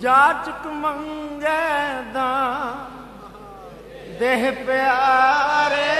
ਜਾਚਕ ਮੰਗੈ ਦਾ ਦੇਹ ਪਿਆਰੇ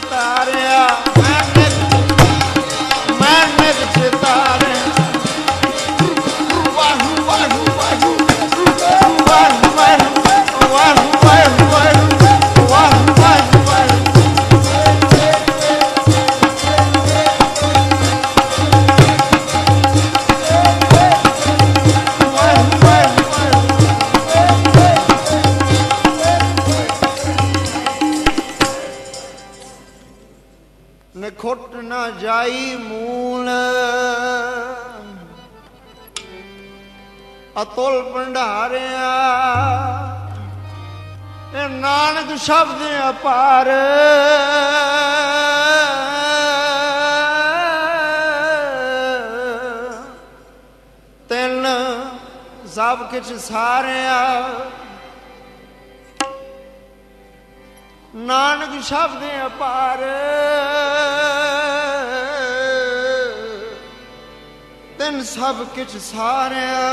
ਤਾਰਿਆ ਨਾ ਜਾਈ ਮੂਲ। ਅਤੁਲ ਭੰਡਾਰਿਆ, ਇਹ ਨਾਨਕ ਸ਼ਬਦ ਅਪਾਰ। ਤਿੰਨ ਸਭ ਕਿਛ ਸਾਰਿਆ। ਨਾਨਕ ਸ਼ਬਦ ਅਪਾਰ। ਤੈਨ ਸਭ ਕਿਛ ਸਾਰਿਆ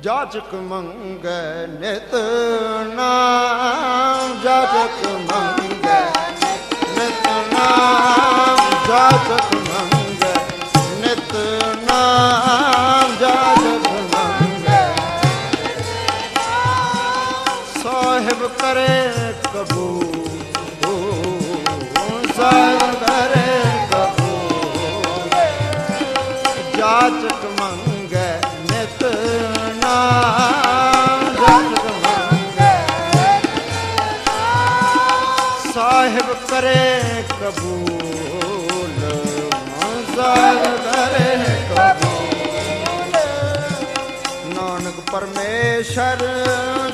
ਜਾਚਕ ਮੰਗੈ ਨਿਤ ਨਾਮ ਜਾਚਕ ਮੰਗੈ ਨਿਤ ਨਾਮ ਜਾਚਕ ਮੰਗੈ ਨਿਤ ਨਾਮ ਜਾਚਕ ਮੰਗੈ। ਸਾਹਿਬ ਕਰੇ ਕਬੂਲ, ਸਾਹਿਬ ਕਰੇ ਕਬੂਲ ਸਾਹਿਬ ਕਰੇ ਕਬੂਲ ਨਾਨਕ ਪਰਮੇਸ਼ਰ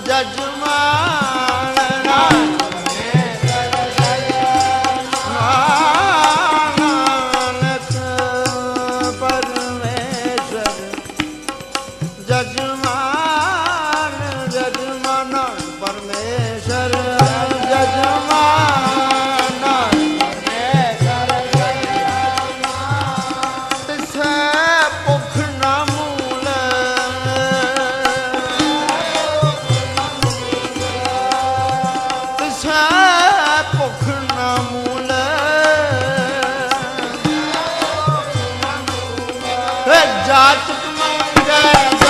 ਜਜਮਾਨ ਨਾਨਕ ਜਜ ਰੱਜਾ ਤੁਮ